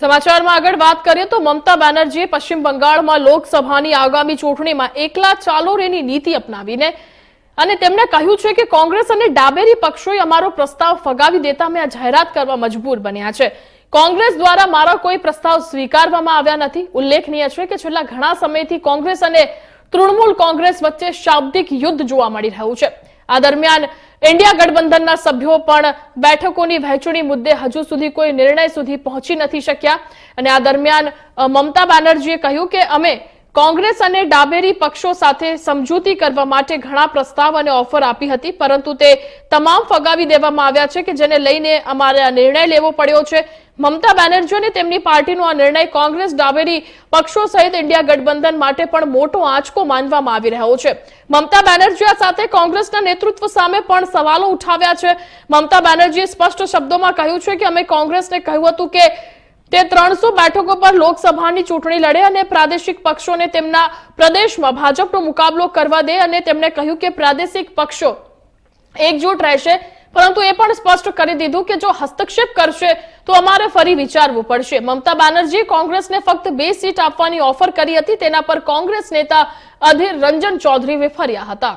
સમાચારમાં આગળ વાત કરીએ તો મમતા બેનર્જીએ પશ્ચિમ બંગાળમાં લોકસભાની આગામી ચૂંટણીમાં એકલા ચાલો રેની નીતિ અપનાવીને અને તેમણે કહ્યું છે કે કોંગ્રેસ અને ડાબેરી પક્ષોએ અમારો પ્રસ્તાવ ફગાવી દેતા અમે આ જાહેરાત કરવા મજબૂર બન્યા છે. કોંગ્રેસ દ્વારા મારા કોઈ પ્રસ્તાવ સ્વીકારવામાં આવ્યા નથી. ઉલ્લેખનીય છે કે છેલ્લા ઘણા સમયથી કોંગ્રેસ અને તૃણમૂલ કોંગ્રેસ વચ્ચે શાબ્દિક યુદ્ધ જોવા મળી રહ્યું છે. આ દરમિયાન ઇન્ડિયા ગઠબંધનના સભ્યો પણ બેઠકોની વહેંચણી મુદ્દે હજુ સુધી કોઈ નિર્ણય સુધી પહોંચી નથી શક્યા. અને આ દરમિયાન મમતા બેનર્જીએ કહ્યું કે અમે કોંગ્રેસ અને ડાબેરી પક્ષો સાથે સમજૂતી કરવા માટે ઘણા પ્રસ્તાવ અને ઓફર આપી હતી, પરંતુ તે તમામ ફગાવી દેવામાં આવ્યા છે કે જેને લઈને અમારે આ નિર્ણય લેવો પડ્યો છે. મમતા બેનર્જી અને તેમની પાર્ટીનો આ નિર્ણય કોંગ્રેસ, ડાબેરી પક્ષો સહિત ઇન્ડિયા ગઠબંધન માટે પણ મોટો આંચકો માનવામાં આવી રહ્યો છે. મમતા બેનર્જી સાથે કોંગ્રેસના નેતૃત્વ સામે પણ સવાલો ઉઠાવ્યા છે. મમતા બેનર્જીએ સ્પષ્ટ શબ્દોમાં કહ્યું છે કે અમે કોંગ્રેસને કહ્યું હતું કે તે ત્રણસો બેઠકો પર લોકસભાની ચૂંટણી લડે અને પ્રાદેશિક પક્ષોને તેમના પ્રદેશમાં ભાજપનો મુકાબલો કરવા દે અને તેમણે કહ્યું કે પ્રાદેશિક પક્ષો એકજૂટ રહેશે. પરંતુ એ પણ સ્પષ્ટ કરી દીધું કે જો હસ્તક્ષેપ કરશે, તો અમારે ફરી વિચારવું પડશે. મમતા બેનર્જીએ કોંગ્રેસને ફક્ત બે સીટ આપવાની ઓફર કરી હતી, તેના પર કોંગ્રેસ નેતા અધીર રંજન ચૌધરી વિફર્યા હતા.